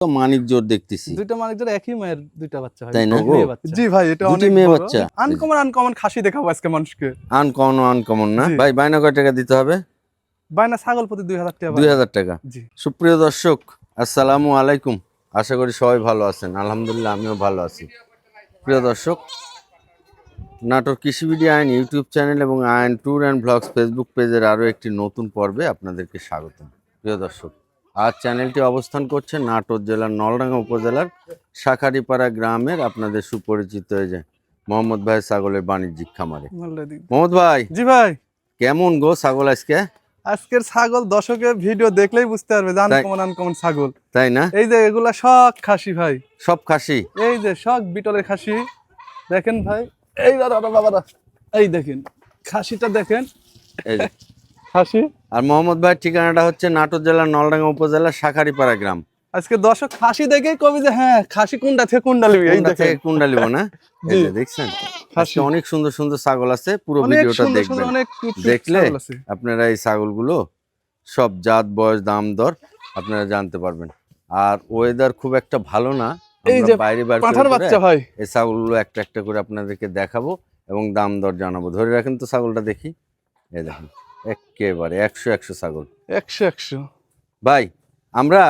তো মানিক জোর দেখতেছি। দুইটা মানিকদের একই মায়ের দুইটা বাচ্চা হয়। তাই না গো? মেয়ে বাচ্চা। জি ভাই এটা অনেক মেয়ে বাচ্চা? আনকমন আনকমন খাসি দেখাবো আজকে মানুষকে। আনকমন আনকমন না? ভাই বায়না কয় টাকা দিতে হবে? বায়না ছাগল প্রতি দুই হাজার টাকা। দুই হাজার টাকা। জি। সুপ্রিয় দর্শক আসসালামু আলাইকুম। আশা করি সবাই ভালো আছেন। আলহামদুলিল্লাহ আমিও ভালো আছি। প্রিয় দর্শক নাটোর কৃষিবিডি আইন ইউটিউব চ্যানেল এবং আইন ট্যুর অ্যান্ড ব্লগস ফেসবুক পেজের আরও একটি নতুন পর্বে আপনাদেরকে স্বাগতম। প্রিয় দর্শক আজ চ্যানেলটি অবস্থান করছে নাটোর জেলার নলডাঙ্গা উপজেলার শাখারিপাড়া গ্রামের আপনাদের সুপরিচিত এই যে মোহাম্মদ ভাই ছাগলের বাণিজ্যিক খামারে। মোহাম্মদ ভাই? জি ভাই। কেমন গো ছাগল আজকে? আজকের ছাগল দর্শকের ভিডিও দেখলেই বুঝতে পারবে আনকমন আনকমন ছাগল। তাই না? এই যে এগুলা সব খাসি ভাই। সব খাসি? এই যে সব বিটলের খাসি। দেখেন ভাই এই দাদা বাবারা এই দেখেন খাসিটা দেখেন। এই যে। খাসি আর মোহাম্মদ ভাইয়ের ঠিকানাটা হচ্ছে নাটোর জেলার নলডাঙ্গা উপজেলার শাখারিপাড়া গ্রাম। আজকে দর্শক খাসি দেখেই কবি যে হ্যাঁ খাসি কোনটা থেকে কোনটা লিবি এই দেখেন। কোনটা লিবো না? এই যে দেখছেন? খাসি। অনেক সুন্দর সুন্দর ছাগল আছে পুরো ভিডিওটা দেখবেন। দেখলে আপনারা এই ছাগলগুলো সব জাত বয়স দাম দর আপনারা জানতে পারবেন। আর ওয়েদার খুব একটা ভালো না। এই যে বাইরে বার পাঠার বাচ্চা ভাই এই ছাগলগুলো একটা একটা করে আপনাদেরকে দেখাবো এবং দাম দর জানাব। ধরে রাখেন তো ছাগলটা দেখি। এই দেখেন। একেবারে একশো একশো ছাগল। একশো একশো। ভাই আমরা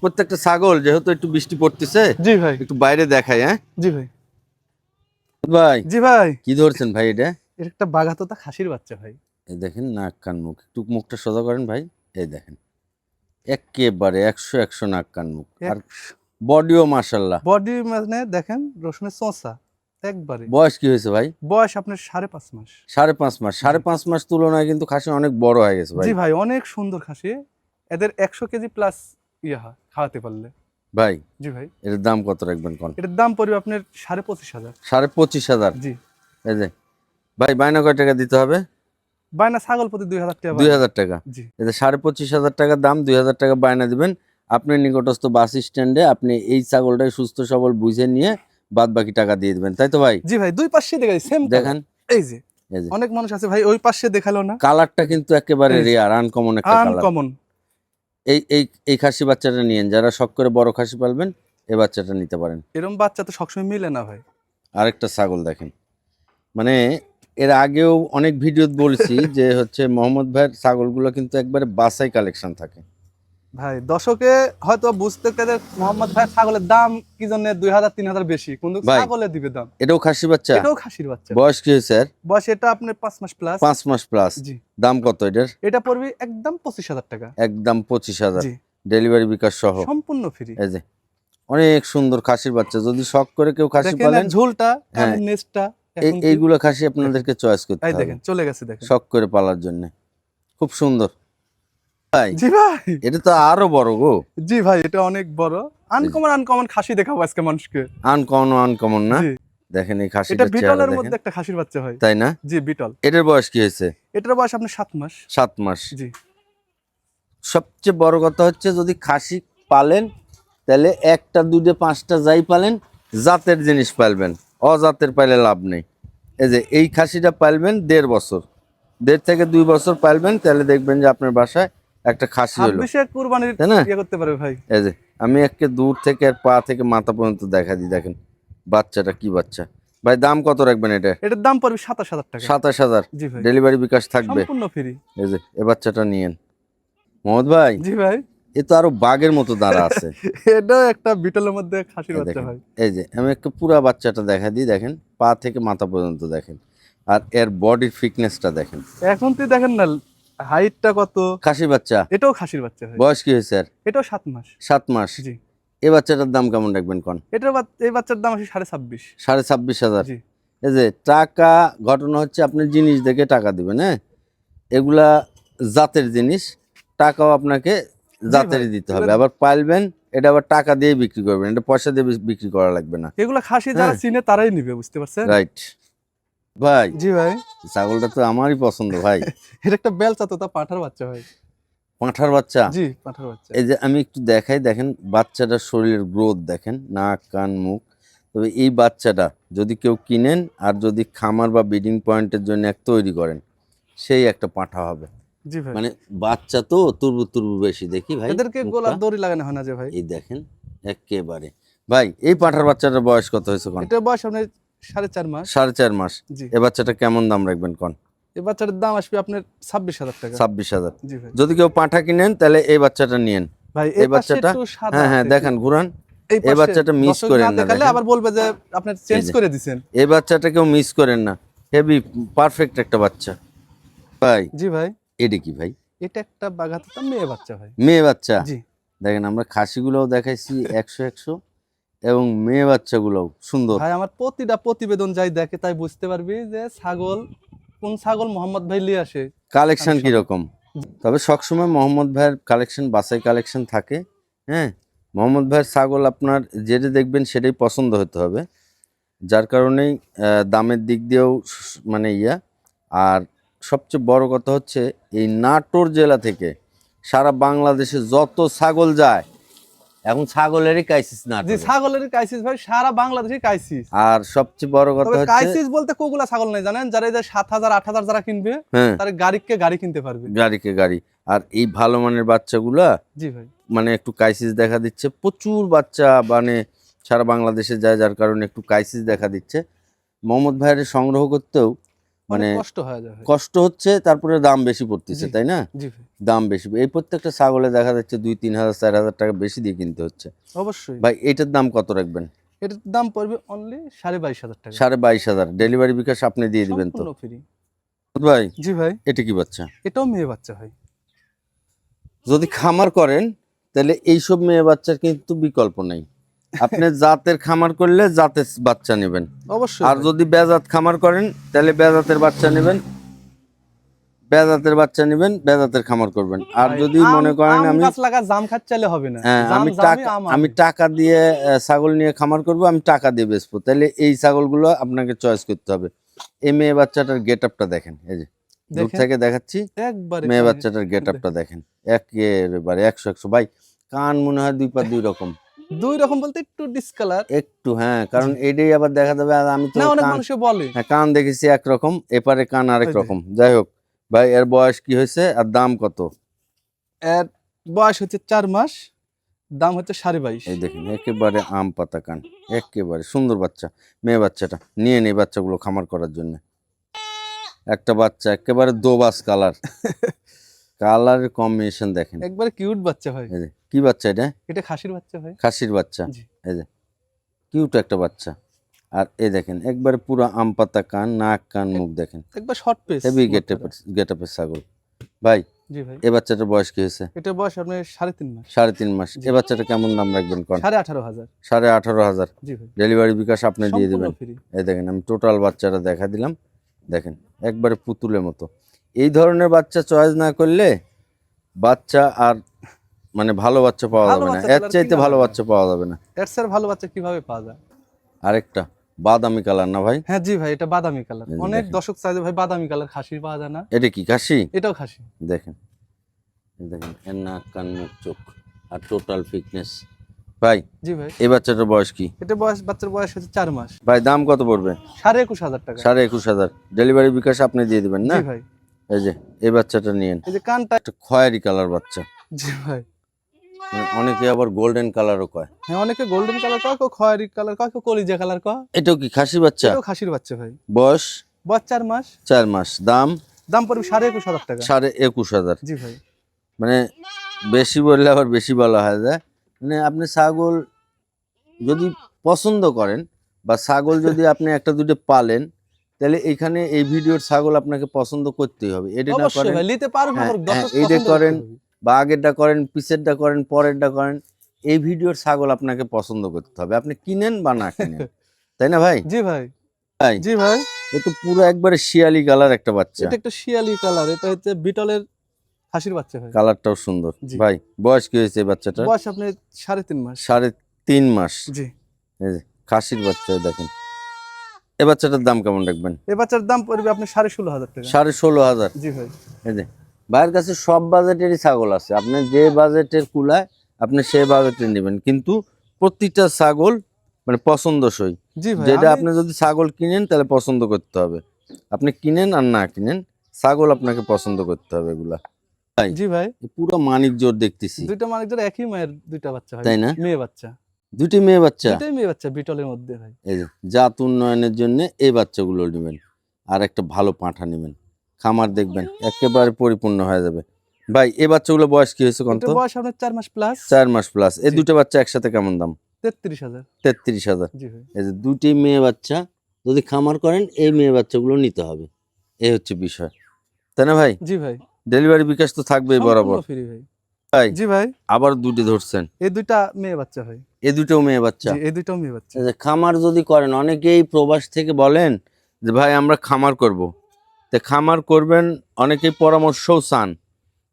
প্রত্যেকটা ছাগল যেহেতু একটু বৃষ্টি পড়তেছে জি ভাই। একটু বাইরে দেখাই হ্যাঁ? জি ভাই। ভাই জি ভাই। কি ধরছেন ভাই এটা? এটা একটা বাঘাতোতা খাসির বাচ্চা ভাই। এই দেখেন নাক কান মুখ। একটু মুখটা সোজা করেন ভাই। এই দেখেন। একেবারে একশো একশো নাক কান মুখ। আর বডিও মাসাল্লাহ বডি মানে দেখেন রসুনের চোঁচা। একবারে। বয়স কি হয়েছে ভাই? বয়স আপনার সাড়ে পাঁচ মাস। সাড়ে পাঁচ মাস। সাড়ে পাঁচ মাস তুলনায় কিন্তু খাসি অনেক বড় হয়ে গেছে ভাই। জি ভাই অনেক সুন্দর খাসি। এদের একশো কেজি প্লাস ইয়া খাওয়াতে পারলে। ভাই জি ভাই। এর দাম কত রাখবেন কোন? এটার দাম পড়বে আপনার সাড়ে পঁচিশ হাজার। সাড়ে পঁচিশ হাজার? জি। এই যে ভাই বায়না কয় টাকা দিতে হবে? বায়না ছাগল প্রতি দুই হাজার টাকা। দুই হাজার টাকা। জি। এই সাড়ে পঁচিশ হাজার টাকা দাম দুই হাজার টাকা বায়না দিবেন। আপনি নিকটস্থ বাস স্ট্যান্ডে আপনি এই ছাগলটাই সুস্থ সবল বুঝে নিয়ে বাদ বাকি টাকা দিয়ে দিবেন তাই তো ভাই? জি ভাই দুই পাশে দেখা যায় সেম দেখেন। এই যে অনেক মানুষ আছে ভাই ওই পাশে দেখাল না। কালারটা কিন্তু একেবারে। রেয়ার আনকমন একটা কালার আনকমন এই এই এই খাসি বাচ্চাটা নিয়েন যারা শখ করে বড় খাসি পালবেন এই বাচ্চাটা নিতে পারেন। এরকম বাচ্চা তো সবসময় মিলে না ভাই। আরেকটা ছাগল দেখেন। মানে এর আগেও অনেক ভিডিও বলছি যে হচ্ছে মোহাম্মদ ভাইয়ের ছাগলগুলো কিন্তু একবারে বাসাই কালেকশন থাকে। ভাই দশকে হয়তো বুঝতে পেরে মোহাম্মদ ভাই ছাগলের দাম কি জন্য দুই হাজার তিন হাজার বেশি? কিন্তু ভাই। ছাগলে দিবে দাম। এটাও খাসি বাচ্চা? এটাও খাসির বাচ্চা। বয়স কি হয়েছে বয়স এটা আপনার পাঁচ মাস প্লাস পাঁচ মাস প্লাস জি। দাম কত এটার? এটা পড়বে একদম পঁচিশ হাজার টাকা। একদম পঁচিশ হাজার। ডেলিভারি বিকাশ সহ। সম্পূর্ণ ফ্রি এই যে অনেক সুন্দর খাসির বাচ্চা। যদি শখ করে কেউ খাসি পালেন ঝোলটা হ্যাঁ। নেসটা এই এইগুলো খাসি আপনাদেরকে চয়েস করতে এই হবে। দেখেন চলে গেছে দেখেন। শখ করে পালার জন্য। খুব সুন্দর। ভাই। জি ভাই। এটা তো আরও বড় গো। জি ভাই এটা অনেক বড়। আনকমন আনকমন খাসি দেখাবো আজকে মানুষকে। আনকমন আনকমন না? দেখেন এই এটা বিটলের মধ্যে একটা খাসির বাচ্চা হয়। তাই না? জি বিটল। এটার বয়স কি হয়েছে? এটার বয়স আপনার সাত মাস। সাত মাস। জি। সবচেয়ে বড় কথা হচ্ছে যদি খাসি পালেন তাহলে একটা দুটো পাঁচটা যাই পালেন জাতের জিনিস পালবেন। অজাতের পাইলে লাভ নেই। এই যে এই খাসিটা পালবেন দেড় বছর। দেড় থেকে দুই বছর পালবেন তাহলে দেখবেন যে আপনার বাসায় একটা খাসি হলো। কুরবানির তাই না? ইয়ে করতে পারবে ভাই। এই যে আমি একে দূর থেকে আর পা থেকে মাথা পর্যন্ত দেখা দিই দেখেন। বাচ্চাটা কি বাচ্চা? ভাই দাম কত রাখবেন এটা? এটার দাম পড়বে সাতাশ হাজার টাকা। সাতাশ হাজার। ডেলিভারি বিকাশ থাকবে। সম্পূর্ণ ফ্রি। এই যে এ বাচ্চাটা নিয়েন। মোহাম্মদ ভাই জি ভাই। এ তো আরও বাঘের মতো দাঁড়া আছে। এটাও একটা বিটলের মধ্যে খাসির বাচ্চা ভাই। এই যে আমি একটা পুরা বাচ্চাটা দেখা দিই দেখেন। পা থেকে মাথা পর্যন্ত দেখেন। আর এর বডির ফিটনেসটা দেখেন। এখন তুই দেখেন না হাইটটা কত? খাসি বাচ্চা। এটাও খাসির বাচ্চা বয়স কি হয়েছে এটাও সাত মাস। সাত মাস। জি। এ বাচ্চাটার দাম কেমন রাখবেন কন? এটার এই বাচ্চার দাম আছে সাড়ে ছাব্বিশ। সাড়ে ছাব্বিশ হাজার। এই যে টাকা ঘটনা হচ্ছে আপনি জিনিস দেখে টাকা দিবেন হ্যাঁ? এগুলা জাতের জিনিস টাকাও আপনাকে জাতেরই দিতে হবে। আবার পাইলবেন এটা আবার টাকা দিয়ে বিক্রি করবেন এটা পয়সা দিয়ে বিক্রি করা লাগবে না। এগুলো খাসি যারা হ্যাঁ। চিনে তারাই নিবে বুঝতে পারছেন? রাইট। ভাই জি ভাই। ছাগলটা তো আমারই পছন্দ ভাই। এটা একটা বেলচা তো তা পাঠার বাচ্চা ভাই। পাঁঠার বাচ্চা? জি পাঠার বাচ্চা। এই যে আমি একটু দেখাই দেখেন বাচ্চাটার শরীরের গ্রোথ দেখেন নাক কান মুখ। তবে এই বাচ্চাটা যদি কেউ কিনেন আর যদি খামার বা ব্রিডিং পয়েন্টের জন্য এক তৈরি করেন সেই একটা পাঁঠা হবে। জি ভাই। মানে বাচ্চা তো তুরবু তুরবু বেশি দেখি ভাই এদেরকে। গোলার দড়ি লাগানো হয় না যে ভাই? এই দেখেন একেবারে। ভাই এই পাঁঠার বাচ্চাটার বয়স কত হয়েছে এটা বয়স আপনার সাড়ে চার মাস। সাড়ে চার মাস। জি। এ বাচ্চাটা কেমন দাম রাখবেন কোন? এই বাচ্চাটার দাম আসবে আপনার ছাব্বিশ হাজার টাকা। ছাব্বিশ হাজার। যদি কেউ পাঁঠা কিনেন তাহলে এই বাচ্চাটা নিয়েন। ভাই এই বাচ্চাটা হ্যাঁ হ্যাঁ দেখান ঘুরান। এই বাচ্চাটা দর্শক করেন না না, আবার বলবে যে আপনার চেঞ্জ করে দিছেন। এই বাচ্চাটা কেউ মিস করেন না। হেভি পারফেক্ট একটা বাচ্চা। ভাই। জি ভাই। এটা কি ভাই? এটা একটা বাঘাতে মেয়ে বাচ্চা ভাই। মেয়ে বাচ্চা। জি। দেখেন আমরা খাসিগুলোও দেখাইছি একশো একশো। এবং মেয়ে বাচ্চাগুলোও সুন্দর। ভাই আমার প্রতিটা প্রতিবেদন যাই দেখে তাই বুঝতে পারবি যে ছাগল কোন ছাগল মোহাম্মদ ভাই লিয়ে আসে। কালেকশন। কীরকম? তবে সবসময় মোহাম্মদ ভাইয়ের কালেকশন বাসাই কালেকশন থাকে হ্যাঁ? মোহাম্মদ ভাইয়ের ছাগল আপনার যেটা দেখবেন সেটাই পছন্দ হতে হবে। যার কারণেই দামের দিক দিয়েও মানে ইয়া। আর সবচেয়ে বড় কথা হচ্ছে এই নাটোর জেলা থেকে সারা বাংলাদেশে যত ছাগল যায় এখন ছাগলেরই ক্রাইসিস না জি ছাগলের কাইসিস ভাই সারা বাংলাদেশে কাইসিস আর সবচেয়ে বড় কথা হচ্ছে কাইসিস বলতে কোগুলা ছাগল নাই জানেন? যারা এই যে সাত হাজার আট হাজার যারা কিনবে হ্যাঁ। তারা গাড়িকে গাড়ি কিনতে পারবে। গাড়িকে গাড়ি। আর এই ভালো মানের বাচ্চাগুলা জি ভাই। মানে একটু ক্রাইসিস দেখা দিচ্ছে। প্রচুর বাচ্চা মানে সারা বাংলাদেশে যায় যার কারণে একটু ক্রাইসিস দেখা দিচ্ছে। মোহাম্মদ ভাইয়ের সংগ্রহ করতেও মানে কষ্ট হয়ে কষ্ট হচ্ছে তারপরে দাম বেশি পড়তেছে তাই না? দাম বেশি এই প্রত্যেকটা ছাগলে দেখা যাচ্ছে দুই তিন হাজার চার হাজার টাকা বেশি দিয়ে কিনতে হচ্ছে। অবশ্যই। ভাই এটার দাম কত রাখবেন? এটার দাম পড়বে অনলি সাড়ে বাইশ হাজার টাকা। সাড়ে বাইশ হাজার। ডেলিভারি বিকাশ আপনি দিয়ে দিবেন তো? ফ্রি ভাই। জি ভাই। এটা কি বাচ্চা? এটাও মেয়ে বাচ্চা ভাই। যদি খামার করেন তাহলে এইসব মেয়ে বাচ্চার কিন্তু বিকল্প নেই। আপনি জাতের খামার করলে জাতের বাচ্চা নেবেন। অবশ্যই। আর যদি বেজাত খামার করেন তাহলে বেজাতের বাচ্চা নেবেন। বেজাতের বাচ্চা নেবেন বেজাতের খামার করবেন। আর যদি মনে করেন আমি জাম খাত চাইলে হবে না। হ্যাঁ, আমি টাকা আমি টাকা দিয়ে ছাগল নিয়ে খামার করব আমি টাকা দিয়ে বেচবো। তাহলে এই ছাগলগুলো আপনাকে চয়েস করতে হবে। এই মেয়ে বাচ্চাটার গেট আপটা দেখেন এই যে। দূর থেকে দেখাচ্ছি মেয়ে বাচ্চাটার গেট আপটা দেখেন। একেবারে একশো একশো। ভাই কান মনে হয় দুই পা দুই রকম। দুই রকম বলতে একটু ডিসকালার একটু হ্যাঁ কারণ এটাই আবার দেখা যাবে আর আমি তো না অনেক মানুষে বলে। হ্যাঁ কান দেখেছি একরকম এপারে কান আরেক রকম। যাই হোক ভাই এর বয়স কি হয়েছে আর দাম কত? এর বয়স হচ্ছে চার মাস দাম হচ্ছে সাড়ে বাইশ। এই দেখেন একেবারে আম পাতা কান একেবারে সুন্দর বাচ্চা মেয়ে বাচ্চাটা নিয়ে নেই বাচ্চাগুলো খামার করার জন্য। একটা বাচ্চা একেবারে দোবাস কালার। কালারের কম্বিনেশন দেখেন। একবারে কিউট বাচ্চা ভাই এই যে, কি বাচ্চা এটা? এটা খাসির বাচ্চা ভাই। খাসির বাচ্চা। এই যে কিউট একটা বাচ্চা। আর এ দেখেন একবারে পুরো আম পাতা কান নাক কান মুখ দেখেন। একবার শর্ট পেস হেভি গেটআপের ছাগল। ভাই জি ভাই। এ বাচ্চাটার বয়স কি হয়েছে? এটা বয়স আপনার সাড়ে তিন মাস। সাড়ে তিন মাস। এ বাচ্চাটা কেমন দাম রাখবেন কোন? সাড়ে আঠারো হাজার। সাড়ে আঠারো হাজার। জি ভাই। ডেলিভারি বিকাশ আপনি দিয়ে দিবেন। এই দেখেন আমি টোটাল বাচ্চাটা দেখা দিলাম। দেখেন একবারে পুতুলের মতো। এই ধরনের বাচ্চা চয়েস না করলে বাচ্চা আর মানে ভালো বাচ্চা পাওয়া যাবে না। এর চাইতে ভালো বাচ্চা পাওয়া যাবে না। এর স্যার ভালো বাচ্চা কীভাবে পাওয়া যায়? আরেকটা বাদামি কালার না ভাই? হ্যাঁ জি ভাই এটা বাদামি কালার অনেক। দর্শক চাইছে ভাই বাদামি কালার খাসি পাওয়া যায় না। এটা কি খাসি? এটাও খাসি। দেখেন দেখেন এর নাক কান মুখ চোখ আর টোটাল ফিটনেস ভাই জি ভাই। এই বাচ্চাটার বয়স কি? এটা বয়স বাচ্চার বয়স হচ্ছে চার মাস। ভাই দাম কত পড়বে? সাড়ে একুশ হাজার টাকা। সাড়ে একুশ হাজার। ডেলিভারি বিকাশ আপনি দিয়ে দিবেন না? জি ভাই। এই যে এই বাচ্চাটা নিয়েন। এই যে কানটা একটা খয়েরি কালার বাচ্চা। জি ভাই। অনেকে আবার গোল্ডেন কালারও কয়। হ্যাঁ অনেকে গোল্ডেন কালার কয় কেউ খয়েরি কালার কয় কেউ কলিজা কালার কয়। এটাও কি খাসি বাচ্চা? এটাও খাসির বাচ্চা ভাই। বয়স? বয়স চার মাস। চার মাস। দাম? দাম পড়বে সাড়ে একুশ হাজার টাকা। সাড়ে একুশ হাজার। জি ভাই। মানে বেশি বললে আবার বেশি বলা হয় যায় মানে আপনি ছাগল যদি পছন্দ করেন বা ছাগল যদি আপনি একটা দুটো পালেন তাহলে এখানে এই ভিডিওর ছাগল আপনাকে পছন্দ করতেই হবে। এটা না করেন নিতে পারব হ্যাঁ, হ্যাঁ, এইটা করেন। বা আগেরটা করেন পিছেরটা করেন পরেরটা করেন এই ভিডিওর ছাগল আপনাকে পছন্দ করতে হবে। আপনি কিনেন বা না কিনেন? তাই না ভাই? জি ভাই। ভাই জি ভাই। এ তো পুরো একবারে শিয়ালি কালার একটা বাচ্চা। এটা একটা শিয়ালি কালার এটা হচ্ছে বিটলের হাসির বাচ্চা ভাই। কালারটাও সুন্দর। ভাই বয়স কি হয়েছে বাচ্চাটা বয়স আপনার সাড়ে তিন মাস। সাড়ে তিন মাস। জি। খাসির বাচ্চা দেখেন। এ বাচ্চাটার দাম কেমন রাখবেন? এই বাচ্চার দাম পড়বে আপনার সাড়ে ষোলো হাজার টাকা। সাড়ে ষোলো হাজার। জি ভাই। এই যে ভাইয়ের কাছে সব বাজেটেরই ছাগল আছে। আপনি যে বাজেটের কুলায় আপনি সেই বাজেটের নেবেন। কিন্তু প্রতিটা ছাগল মানে পছন্দসই। যেটা আপনি যদি ছাগল কিনেন তাহলে পছন্দ করতে হবে। আপনি কিনেন আর না কিনেন ছাগল আপনাকে পছন্দ করতে হবে এগুলা। জি ভাই। পুরো মানিক জোর দেখতেছি। দুইটা মালিকদের একই মায়ের দুইটা বাচ্চা তাই না? মেয়ে বাচ্চা। দুটি মেয়ে বাচ্চা? দুটাই মেয়ে বাচ্চা বিটলের মধ্যে ভাই। এই জাত উন্নয়নের জন্য এই বাচ্চাগুলো নেবেন। আর একটা ভালো পাঁঠা নেবেন। খামার দেখবেন একেবারে পরিপূর্ণ হয়ে যাবে। ভাই এই বাচ্চাগুলো বয়স কি হয়েছে কত বয়স আপনার চার মাস প্লাস চার মাস প্লাস এই দুটো বাচ্চা একসাথে কেমন দাম? তেত্রিশ হাজার। তেত্রিশ হাজার। এই যে দুটি মেয়ে বাচ্চা যদি খামার করেন এই মেয়ে বাচ্চাগুলো নিতে হবে। এই হচ্ছে বিষয়। তাই না ভাই? জি ভাই। ডেলিভারি বিকাশ তো থাকবেই বরাবর। ভাই। জি ভাই। আবার দুটি ধরছেন। এই দুইটা মেয়ে বাচ্চা ভাই। এই দুটো মেয়ে বাচ্চা। জি এই দুইটাও মেয়ে বাচ্চা। এই যে খামার যদি করেন অনেকেই প্রবাস থেকে বলেন যে ভাই আমরা খামার করব। তো খামার করবেন অনেকেই পরামর্শও চান।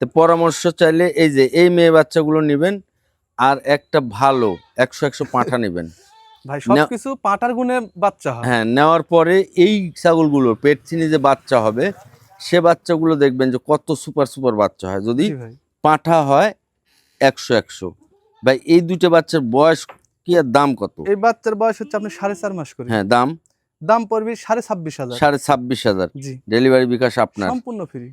তো পরামর্শ চাইলে এই যে এই মেয়ে বাচ্চাগুলো নেবেন আর একটা ভালো একশো একশো পাঁঠা নেবেন। ভাই সবকিছু পাটার গুণে বাচ্চা হয়। হ্যাঁ নেওয়ার পরে এই ছাগলগুলোর পেট চিনি যে বাচ্চা হবে সে বাচ্চাগুলো দেখবেন যে কত সুপার সুপার বাচ্চা হয়। যদি পাঁঠা হয় একশো একশো। ভাই এই দুটো বাচ্চার বয়স কি আর দাম কত? এই বাচ্চার বয়স হচ্ছে আপনি সাড়ে চার মাস করে। হ্যাঁ দাম? দাম পড়বে সাড়ে ছাব্বিশ হাজার। সাড়ে ছাব্বিশ হাজার। জি। ডেলিভারি বিকাশ আপনার। সম্পূর্ণ ফ্রি